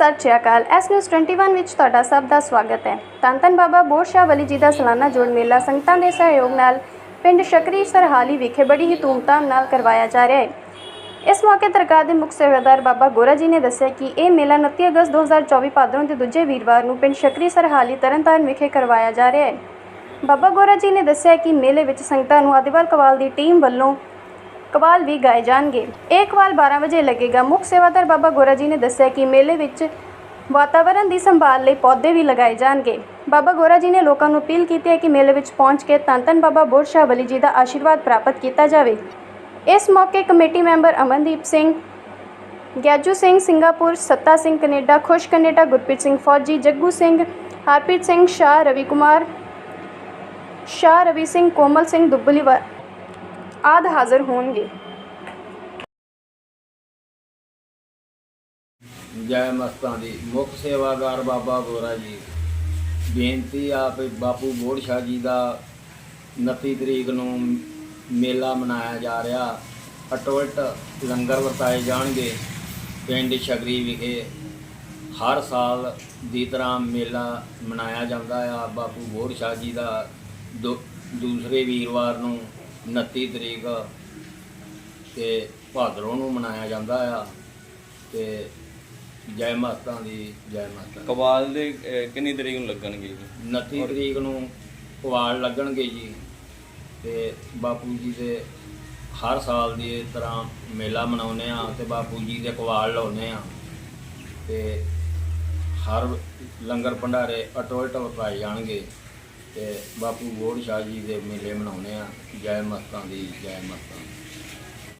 ਸਤਿ ਸ਼੍ਰੀ ਅਕਾਲ। S news 21 ਵਿੱਚ ਤੁਹਾਡਾ ਸਭ ਦਾ ਸਵਾਗਤ ਹੈ। ਤਨਤਨ ਬਾਬਾ ਬੋਰਸ਼ਾ ਵਲੀ ਜੀ ਦਾ ਸਾਲਾਨਾ ਜੋੜ ਮੇਲਾ ਸੰਗਤਾਂ ਦੇ ਸਹਿਯੋਗ ਨਾਲ ਪਿੰਡ ਸ਼ਕਰੀ ਸਰਹਾਲੀ ਵਿਖੇ ਬੜੀ ਹੀ ਧੂਮਧਾਮ ਨਾਲ ਕਰਵਾਇਆ ਜਾ ਰਿਹਾ ਹੈ। ਇਸ ਮੌਕੇ ਤਰਕਾ ਦੇ ਮੁਖ ਸੇਵਾਦਾਰ ਬਾਬਾ ਗੋਰਾ ਜੀ ਨੇ ਦੱਸਿਆ ਕਿ ਇਹ ਮੇਲਾ 29 ਅਗਸਤ 2024 ਪਾਦਰੋਂ ਦੇ ਦੂਜੇ ਵੀਰਵਾਰ ਨੂੰ ਪਿੰਡ ਸ਼ਕਰੀ ਸਰਹਾਲੀ ਤਰਨਤਾਰਨ ਵਿਖੇ ਕਰਵਾਇਆ ਜਾ ਰਿਹਾ ਹੈ। ਬਾਬਾ ਗੋਰਾ ਜੀ ਨੇ ਦੱਸਿਆ ਕਿ ਮੇਲੇ ਵਿੱਚ ਸੰਗਤਾਂ ਨੂੰ ਆਦਿਵਾਲ ਕਵਾਲ ਦੀ ਟੀਮ ਵੱਲੋਂ ਕਵਾਲ ਵੀ ਗਾਏ ਜਾਣਗੇ। ਇਹ ਕਵਾਲ 12 ਵਜੇ ਲੱਗੇਗਾ। ਮੁੱਖ ਸੇਵਾਦਾਰ ਬਾਬਾ ਗੋਰਾ ਜੀ ਨੇ ਦੱਸਿਆ ਕਿ ਮੇਲੇ ਵਿੱਚ ਵਾਤਾਵਰਣ ਦੀ ਸੰਭਾਲ ਲਈ ਪੌਦੇ ਵੀ ਲਗਾਏ ਜਾਣਗੇ। ਬਾਬਾ ਗੋਰਾ ਜੀ ਨੇ ਲੋਕਾਂ ਨੂੰ ਅਪੀਲ ਕੀਤੀ ਹੈ ਕਿ ਮੇਲੇ ਵਿੱਚ ਪਹੁੰਚ ਕੇ ਧੰਨ ਧੰਨ ਬਾਬਾ ਬੋੜ ਸ਼ਾਹ ਵਲੀ ਜੀ ਦਾ ਆਸ਼ੀਰਵਾਦ ਪ੍ਰਾਪਤ ਕੀਤਾ ਜਾਵੇ। ਇਸ ਮੌਕੇ committee member Amandeep Singh Giaju Singh Singapore, Satta Singh Canada, Khush Canada, Gurpreet Singh ਫੌਜੀ, ਜੱਗੂ ਸਿੰਘ, ਹਰਪ੍ਰੀਤ ਸਿੰਘ, ਸ਼ਾਹ ਰਵੀ ਕੁਮਾਰ, ਸ਼ਾਹ ਰਵੀ ਸਿੰਘ, ਕੋਮਲ ਸਿੰਘ ਦੁੱਬਲੀ ਆਦਿ ਹਾਜ਼ਰ ਹੋਣਗੇ। ਜੈ ਮਸਤਾਂ ਦੀ ਮੁੱਖ ਸੇਵਾਦਾਰ ਬਾਬਾ ਗੋਰਾ ਜੀ। ਬੇਨਤੀ ਆ ਵੀ ਬਾਪੂ ਬੋੜ ਸ਼ਾਹ ਜੀ ਦਾ 29 ਤਰੀਕ ਨੂੰ ਮੇਲਾ ਮਨਾਇਆ ਜਾ ਰਿਹਾ। ਅਟੋਲਟ ਲੰਗਰ ਵਰਤਾਏ ਜਾਣਗੇ। ਪਿੰਡ ਸ਼ਗਰੀ ਵਿਖੇ ਹਰ ਸਾਲ ਦੀ ਤਰ੍ਹਾਂ ਮੇਲਾ ਮਨਾਇਆ ਜਾਂਦਾ ਆ। ਬਾਪੂ ਬੋੜ ਸ਼ਾਹ ਜੀ ਦਾ ਦੋ- ਦੂਸਰੇ ਵੀਰਵਾਰ ਨੂੰ 29 ਤਰੀਕ ਤੇ ਭਾਦਰੋਂ ਨੂੰ ਮਨਾਇਆ ਜਾਂਦਾ ਆ ਤੇ ਜੈ ਮਾਤਾ ਦੀ ਜੈ ਮਾਤਾ। ਕਵਾਲ ਦੇ ਅਹ, ਕਿੰਨੀ ਤਰੀਕ ਨੂੰ ਲੱਗਣਗੇ ਜੀ? 29 ਤਰੀਕ ਨੂੰ ਕੁਆਲ ਲੱਗਣਗੇ ਜੀ। ਤੇ ਬਾਪੂ ਜੀ ਦੇ ਹਰ ਸਾਲ ਦੀ ਇਹ ਤਰ੍ਹਾਂ ਮੇਲਾ ਮਨਾਉਂਦੇ ਆ ਤੇ ਬਾਪੂ ਜੀ ਦੇ ਕੁਆਲ ਲਾਉਂਦੇ ਆ। ਤੇ ਹਰ ਲੰਗਰ ਭੰਡਾਰੇ ਅਟੋਲਟ ਵਰਤਾਏ ਜਾਣਗੇ। ਤੇ ਬਾਪੂ ਗੋੜ ਸ਼ਾਹ ਜੀ ਦੇ ਮੇਲੇ ਮਨਾਉਂਦੇ ਆ, ਜੈ ਮਸਤਾਂ ਦੀ, ਜੈ ਮਸਤਾਂ ਦੀ।